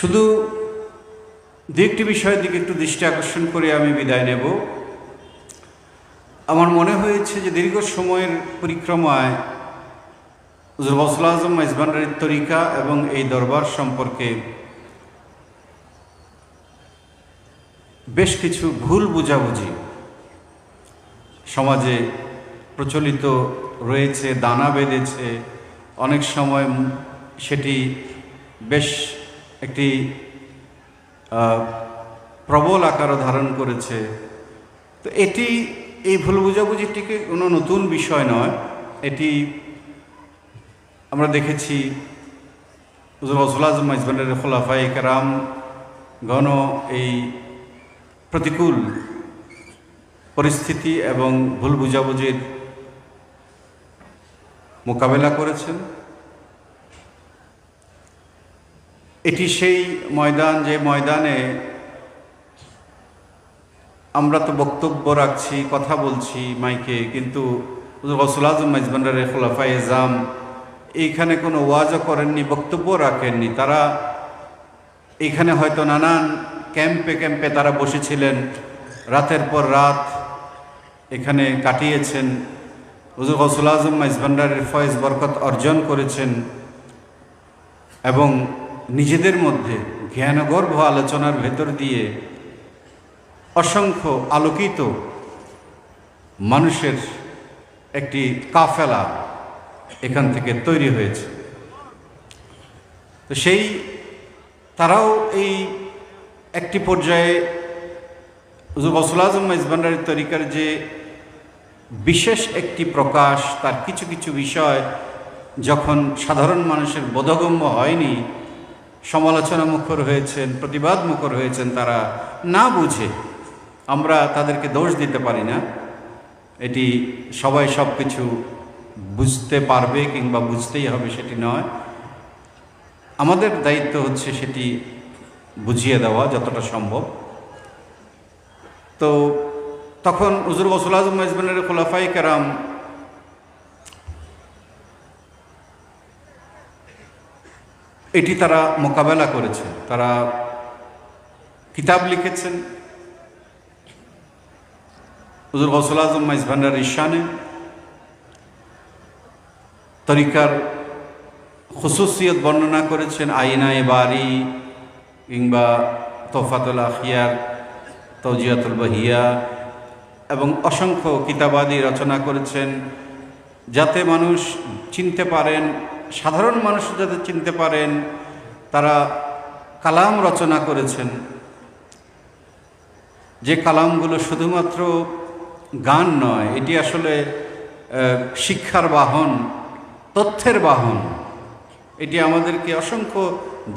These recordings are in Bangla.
শুধু দু একটি বিষয়ের দিকে একটু দৃষ্টি আকর্ষণ করে আমি বিদায় নেব। আমার মনে হয়েছে যে দীর্ঘ সময়ের পরিক্রমায় গৌসুল আজম ইসবান্ডারির তরিকা এবং এই দরবার সম্পর্কে বেশ কিছু ভুল বুঝাবুঝি সমাজে প্রচলিত রয়েছে, দানা বেঁধেছে। অনেক সময় সেটি বেশ একটি প্রবল আকার ধারণ করেছে। তো এটি, এই ভুল বুঝাবুঝিটিকে কোনো নতুন বিষয় নয়। এটি আমরা দেখেছি আজম ইসবান্ডারের খোলাফাই কারাম গণ এই প্রতিকূল পরিস্থিতি এবং ভুল বুঝাবুঝির মোকাবেলা করেছেন। এটি সেই ময়দান, যে ময়দানে আমরা তো বক্তব্য রাখছি, কথা বলছি মাইকে, কিন্তু রসুল আজম মাইজবান্ডারের খোলাফাই এজাম এইখানে কোনো ওয়াজও করেননি বক্তব্য রাখেননি। তারা এখানে হয়তো নানান ক্যাম্পে ক্যাম্পে তারা বসেছিলেন, রাতের পর রাত এখানে কাটিয়েছেন। হুজুর গসুল আজম মাইজভান্ডারের ফয়েজ বরকত অর্জন করেছেন এবং নিজেদের মধ্যে জ্ঞানগর্ভ আলোচনার ভেতর দিয়ে অসংখ্য আলোকিত মানুষের একটি কাফেলা এখান থেকে তৈরি হয়েছে। তো সেই তারাও এই একটি পর্যায়ে গসুল আজম ইসবান্ডারের তরিকার যে বিশেষ একটি প্রকাশ, তার কিছু কিছু বিষয় যখন সাধারণ মানুষের বোধগম্য হয়নি সমালোচনা মুখর হয়েছেন, প্রতিবাদ মুখর হয়েছেন তারা না বুঝে আমরা তাদেরকে দোষ দিতে পারি না। এটি সবাই সব কিছু বুঝতে পারবে কিংবা বুঝতেই হবে সেটি নয়। আমাদের দায়িত্ব হচ্ছে সেটি বুঝিয়ে দেওয়া যতটা সম্ভব। তো তখন হুজুর গসুল আজম মেজবানের খোলাফাই কেরাম এটি তারা মোকাবেলা করেছে। তারা কিতাব লিখেছেন। হুজুর গসুল আজম মাইজভান্ডার ঈশানে তরিকার খুসুসিয়ত বর্ণনা করেছেন আইনায় বাড়ি কিংবা তোফাতুল আখিয়ার তৌজিয়াতুল বহিয়া এবং অসংখ্য কিতাবাদি রচনা করেছেন। যাতে মানুষ চিনতে পারেন সাধারণ মানুষ যাতে চিনতে পারেন, তারা কালাম রচনা করেছেন। যে কালামগুলো শুধুমাত্র গান নয়, এটি আসলে শিক্ষার বাহন, তথ্যের বাহন। এটি আমাদেরকে অসংখ্য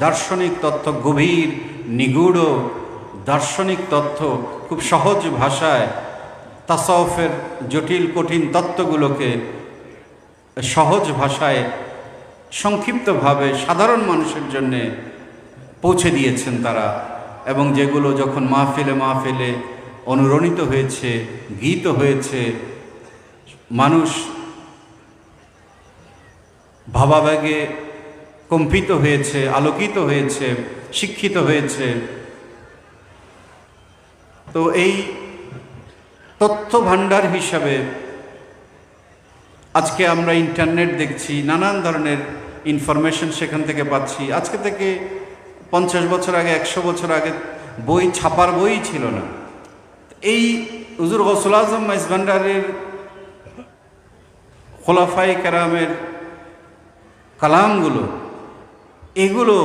দার্শনিক তথ্য, গভীর নিগুড় দার্শনিক তথ্য খুব সহজ ভাষায় তাসাউফের জটিল, কঠিন তত্ত্বগুলোকে সহজ ভাষায় সংক্ষিপ্তভাবে সাধারণ মানুষের জন্যে পৌঁছে দিয়েছেন তারা। এবং যেগুলো যখন মাহফিলে মাহফিলে অনুরণিত হয়েছে গীত হয়েছে, মানুষ ভাবাবেগে কম্পিত হয়েছে, আলোকিত হয়েছে, শিক্ষিত হয়েছে। তো এই তথ্য ভাণ্ডার হিসাবে আজকে আমরা ইন্টারনেট দেখছি, নানান ধরনের ইনফরমেশন সেখান থেকে পাচ্ছি। আজকে থেকে পঞ্চাশ বছর আগে, একশো বছর আগে বই ছাপার বই ছিল না। এই হুজুর গসুল আজম মাইজভান্ডারের খোলাফাই কেরামের কালামগুলো, এগুলো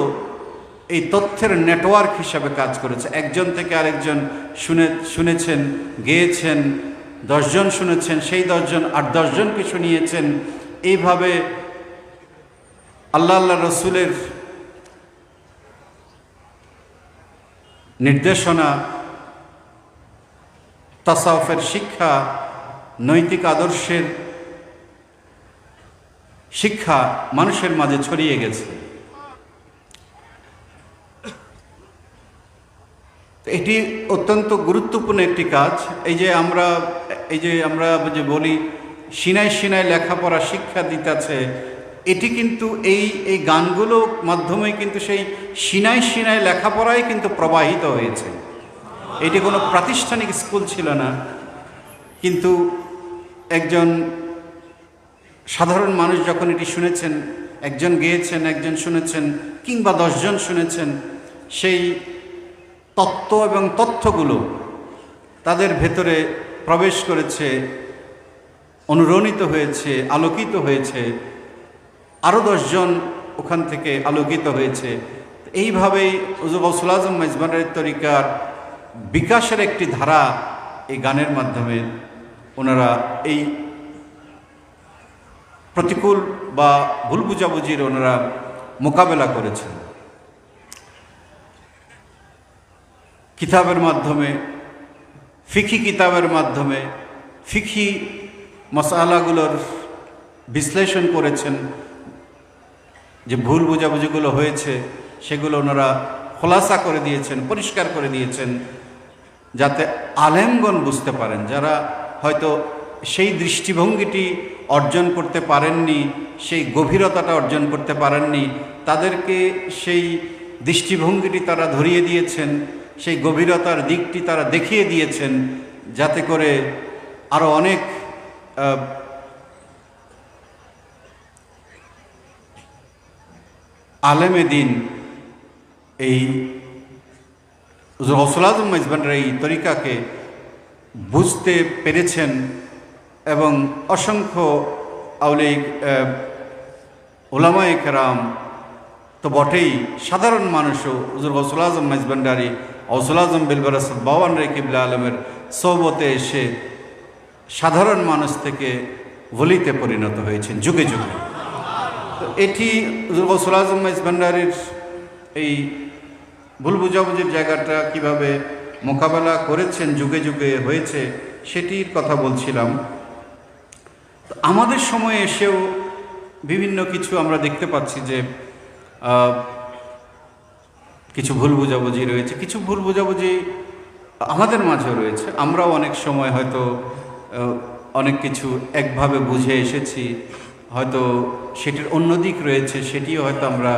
এই তথ্যের নেটওয়ার্ক হিসাবে কাজ করেছে। একজন থেকে আরেকজন শুনে, শুনেছেন, গেয়েছেন, দশজন শুনেছেন, সেই দশজন আট দশজনকে শুনিয়েছেন, এইভাবে আল্লাহ আল্লাহ রসুলের নির্দেশনা, তাসাউফের শিক্ষা, নৈতিক আদর্শের শিক্ষা মানুষের মাঝে ছড়িয়ে গেছে। এটি অত্যন্ত গুরুত্বপূর্ণ একটি কাজ। এই যে আমরা, এই যে আমরা যে বলি সিনাই সিনাই লেখাপড়া শিক্ষা দিতেছে এটি কিন্তু এই এই গানগুলো মাধ্যমে কিন্তু সেই সিনাই সিনাই লেখাপড়াই কিন্তু প্রবাহিত হয়েছে। এটি কোনো প্রাতিষ্ঠানিক স্কুল ছিল না, কিন্তু একজন সাধারণ মানুষ যখন এটি শুনেছেন, একজন গেয়েছেন, একজন শুনেছেন, কিংবা দশজন শুনেছেন, সেই তত্ত্ব এবং তথ্যগুলো তাদের ভেতরে প্রবেশ করেছে, অনুরণিত হয়েছে, আলোকিত হয়েছে আরও দশজন ওখান থেকে আলোকিত হয়েছে। এইভাবেই উজুবসুল আজম মেজবানের তরিকার বিকাশের একটি ধারা এই গানের মাধ্যমে ওনারা এই প্রতিকূল বা ভুল বুঝাবুঝির ওনারা মোকাবেলা করেছেন। কিতাবের মাধ্যমে ফিকি কিতাবের মাধ্যমে ফিকি মশালাগুলোর বিশ্লেষণ করেছেন। যে ভুল বোঝাবুঝিগুলো হয়েছে, সেগুলো ওনারা খোলাসা করে দিয়েছেন, পরিষ্কার করে দিয়েছেন, যাতে আলেমগণ বুঝতে পারেন, যারা হয়তো সেই দৃষ্টিভঙ্গিটি অর্জন করতে পারেননি, সেই গভীরতাটা অর্জন করতে পারেননি, তাদেরকে সেই দৃষ্টিভঙ্গিটি তারা ধরিয়ে দিয়েছেন, সেই গভীরতার দিকটি তারা দেখিয়ে দিয়েছেন, যাতে করে আরও অনেক আলেমে দিন এই রসুল মেজবানের এই তরিকাকে বুঝতে পেরেছেন এবং অসংখ্য আউলিক ওলামাই কেরাম তো বটেই সাধারণ মানুষও হুজুর গসুল আজম মেজবান্ডারি গসুল আজম বিলবরাসদ বাবান রে কিবলা আলমের সৌবতে এসে সাধারণ মানুষ থেকে ভলিতে পরিণত হয়েছেন যুগে যুগে। এটি হুজুর গসুল আজম মেজবান্ডারির এই ভুল বুঝাবুঝির জায়গাটা কীভাবে মোকাবেলা করেছেন, যুগে যুগে হয়েছে, সেটির কথা বলছিলাম। আমাদের সময়ে এসেও বিভিন্ন কিছু আমরা দেখতে পাচ্ছি যে কিছু ভুল বুঝাবুঝি রয়েছে, কিছু ভুল বুঝাবুঝি আমাদের মাঝেও রয়েছে। আমরাও অনেক সময় হয়তো অনেক কিছু একভাবে বুঝে এসেছি। হয়তো সেটির অন্য দিক রয়েছে সেটিও হয়তো আমরা